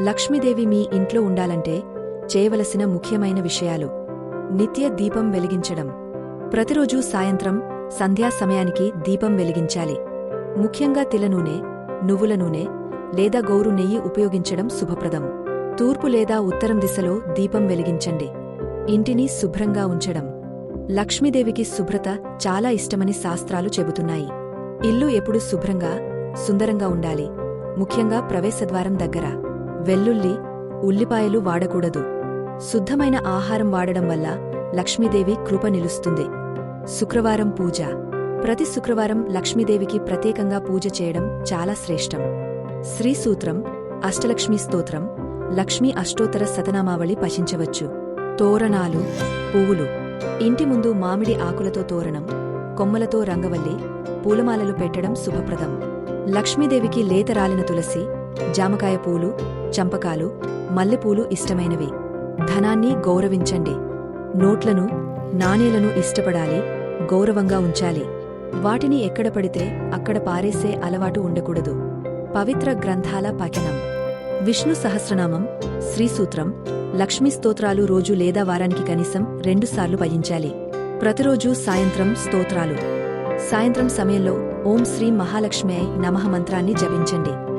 లక్ష్మీదేవి మీ ఇంట్లో ఉండాలంటే చేయవలసిన ముఖ్యమైన విషయాలు. నిత్య దీపం వెలిగించడం. ప్రతిరోజూ సాయంత్రం సంధ్యా సమయానికి దీపం వెలిగించాలి. ముఖ్యంగా తిల నూనె నువ్వుల నూనె లేదా గౌరు నెయ్యి ఉపయోగించడం శుభప్రదం. తూర్పు లేదా ఉత్తరం దిశలో దీపం వెలిగించండి. ఇంటిని శుభ్రంగా ఉంచడం. లక్ష్మీదేవికి శుభ్రత చాలా ఇష్టమని శాస్త్రాలు చెబుతున్నాయి. ఇల్లు ఎప్పుడు శుభ్రంగా సుందరంగా ఉండాలి. ముఖ్యంగా ప్రవేశద్వారం దగ్గర. వెల్లుల్లి ఉల్లిపాయలు వాడకూడదు. శుద్ధమైన ఆహారం వాడడం వల్ల లక్ష్మీదేవి కృప నిలుస్తుంది. శుక్రవారం పూజ. ప్రతి శుక్రవారం లక్ష్మీదేవికి ప్రత్యేకంగా పూజ చేయడం చాలా శ్రేష్టం. శ్రీసూత్రం అష్టలక్ష్మీ స్తోత్రం లక్ష్మీ అష్టోత్తర శతనామావళి పఠించవచ్చు. తోరణాలు పువ్వులు. ఇంటి ముందు మామిడి ఆకులతో తోరణం కొమ్మలతో రంగవల్లి పూలమాలలు పెట్టడం శుభప్రదం. లక్ష్మీదేవికి లేత రాలిన తులసి జామకాయ పూలు చంపకాలు మల్లెపూలు ఇష్టమైనవి. ధనాన్ని గౌరవించండి. నోట్లను నాణేలను ఇష్టపడాలి గౌరవంగా ఉంచాలి. వాటిని ఎక్కడ పడితే అక్కడ పారేసే అలవాటు ఉండకూడదు. పవిత్ర గ్రంథాల పఠనం. విష్ణు సహస్రనామం శ్రీసూత్రం లక్ష్మీ స్తోత్రాలు రోజు లేదా వారానికి కనీసం రెండుసార్లు పఠించాలి. ప్రతిరోజు సాయంత్రం స్తోత్రాలు. సాయంత్రం సమయంలో ఓం శ్రీ మహాలక్ష్మి నమః మంత్రాన్ని జపించండి.